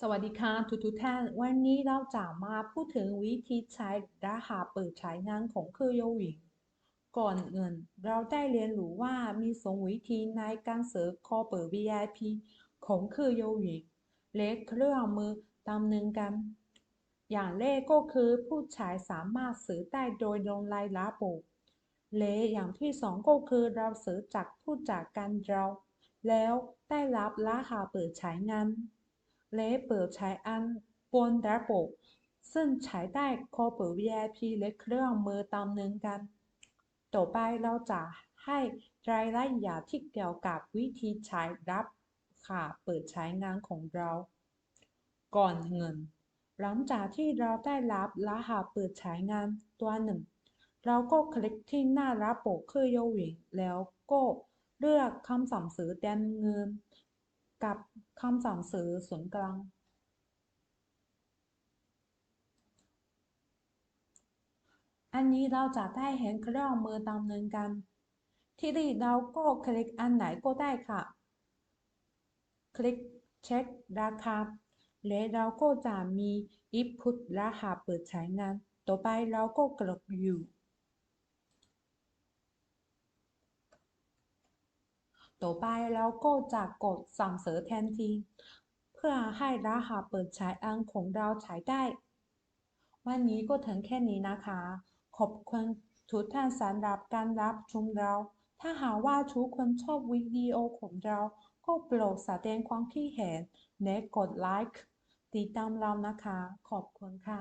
สวัสดีค่ะทุกทุกท่าน วันนี้เราจะมาพูดถึงวิธีใช้รหัสเปิดใช้งานของเครื่องโยวิงก่อนอื่นเราได้เรียนรู้ว่ามีสองวิธีในการเสิร์ชคอเปิด VIP ของเครื่องโยวิงและเครื่องมือดำเนินการอย่างแรกก็คือผู้ใช้สามารถซื้อได้โดยลงรายระบบและอย่างที่สองก็คือเราซื้อจากผู้จัดการเรา แล้วได้รับรหัสเปิดใช้งาน และเปิดใช้อันบนระบบซึ่งใช้ได้ครบ VIP และเครื่องมือดำเนินการต่อไปเราจะให้รายละเอียดที่เกี่ยวกับวิธีใช้รับค่ะเปิดใช้งานของเรา ก่อนเงิน หลังจากที่เราได้รับรหัสเปิดใช้งานตัวหนึ่ง เราก็คลิกที่หน้าระบบเครื่องโยวิงแล้วก็เลือกคำสั่งซื้อแดนเงิน กับ คำสั่งซื้อส่วนกลาง อันนี้เราจะได้เห็นเครื่องมือดำเนินการ ที่นี่เราก็คลิกอันไหนก็ได้ค่ะ คลิกเช็คราคาและเราก็จะมี input รหัสเปิดใช้งาน ต่อไปเราก็กดอยู่ ต่อไปเราก็จะกดสั่งเสริมแทนทีเพื่อให้รหัสเปิดใช้อันของเราใช้ได้ วันนี้ก็ถึงแค่นี้นะคะ ขอบคุณทุกท่านสำหรับการรับชมเรา ถ้าหากว่าทุกคนชอบวิดีโอของเรา ก็โปรดแสดงความคิดเห็นและกดไลค์ติดตามเรานะคะ ขอบคุณค่ะ